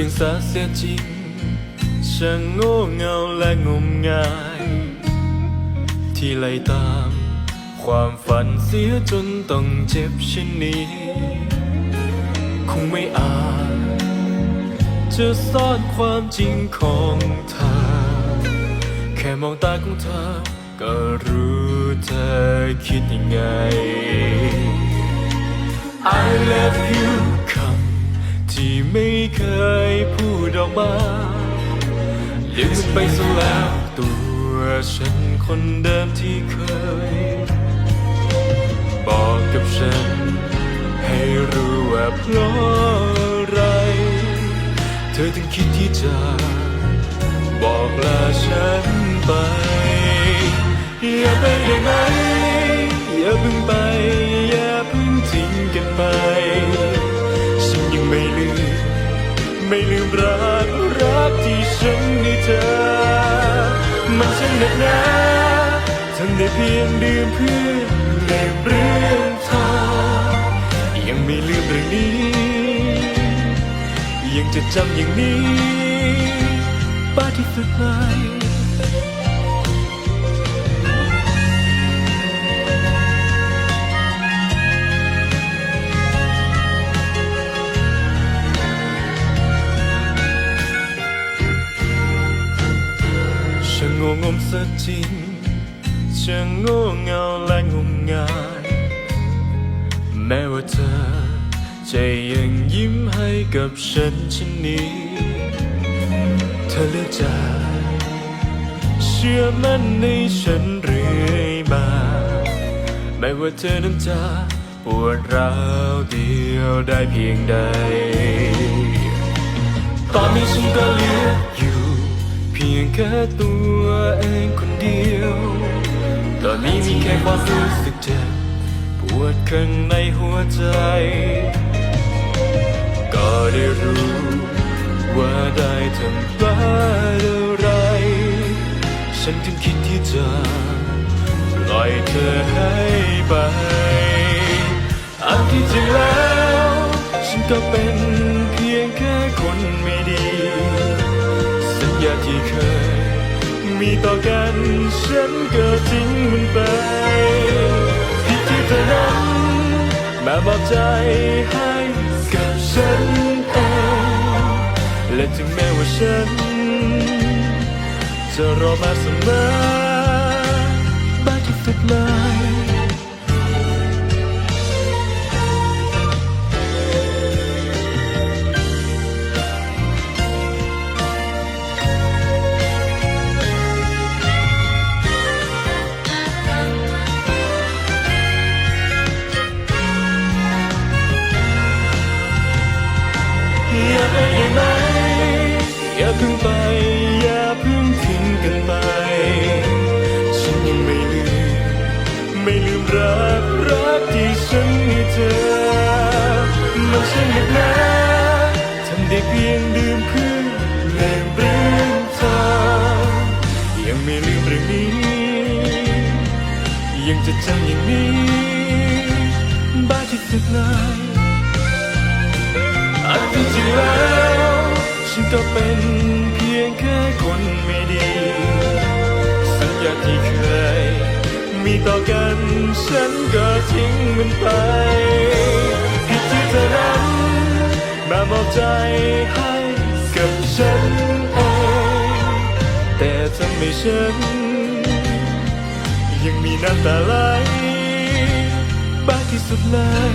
ดียงสาเสียจริงช่างโง่เงาและงมงาย ที่ไล่ตาม ความฝันเสียจนต้องเจ็บเช่นนี้ คงไม่อาจจะซ่อนความจริงของเธอ แค่มองตาของเธอ ก็รู้เธอคิดยังไง I love you ที่ไม่เคยพูดออกมาลืมไปซะแล้วตัวฉันคนเดิมที่เคย บอกกับฉัน ให้รู้ว่าเพราะอะไร เธอถึงคิดที่จะ บอกลาฉันไป อย่าไปได้ไหมอย่าเพิ่งไป ไม่ลืมรักรักที่ฉันให้เธอ มันช่างหนักหนาทำได้เพียงดื่มเพื่อลืมเรื่องเธอยังไม่ลืมเรื่องนี้ ยังจะจำอย่างนี้ป้าที่สุดเล งโง่งมซะจริงช่างโง่เงาและงมงายแม้ว่าเธอจะยังยิ้มให้กับฉันเช่นนี้ เธอเลือกจะเชื่อมั่นในฉันเรื่อยมาแม้ว่าเธอนั้นจะปวดร้าวเดียวได้เพียงใด ตอนนี้ฉันก็เหลือย พียงแค่ตัวเองคนเดียว ตอนนี้มีแค่ความรู้สึกเจ็บปวดข้างในหัวใจ ก็ได้รู้ว่าได้ทำพลาดอะไร ฉันถึงคิดที่จะปล่อยเธอให้ไป อันที่จริงแล้ว ฉันก็เป็นเพียงแค่คนไม่ดี มีต่อกัน ฉันก็ทิ้งมันไปผิดที่เธอนั้นมาบอกใจให้กับฉันเองและถึงแม้ว่าฉัน จะรอมาเสมอบ้าที่สุดเล อย่าไปได้ไหมอย่าเพิ่งไป อย่าเพิ่งทิ้งกันไป ฉันยังไม่ลืม ไม่ลืมรักรักที่ฉันให้เธอมันช่างหนักหนาทำได้เพียงดื่มเพื่อลืมเรื่องเธอยังไม่ลืมเรื่องนี้ ยังจะจำอย่างนี้ ก็เป็นเพียงแค่คนไม่ดี สัญญาที่เคย มีต่อกันฉันก็ทิ้งมันไปผิดที่เธอนั้นมามอบใจให้กับฉันเองแต่ทำให้ฉัน ยังมีน้ำตาไหลบ้าที่สุดเลย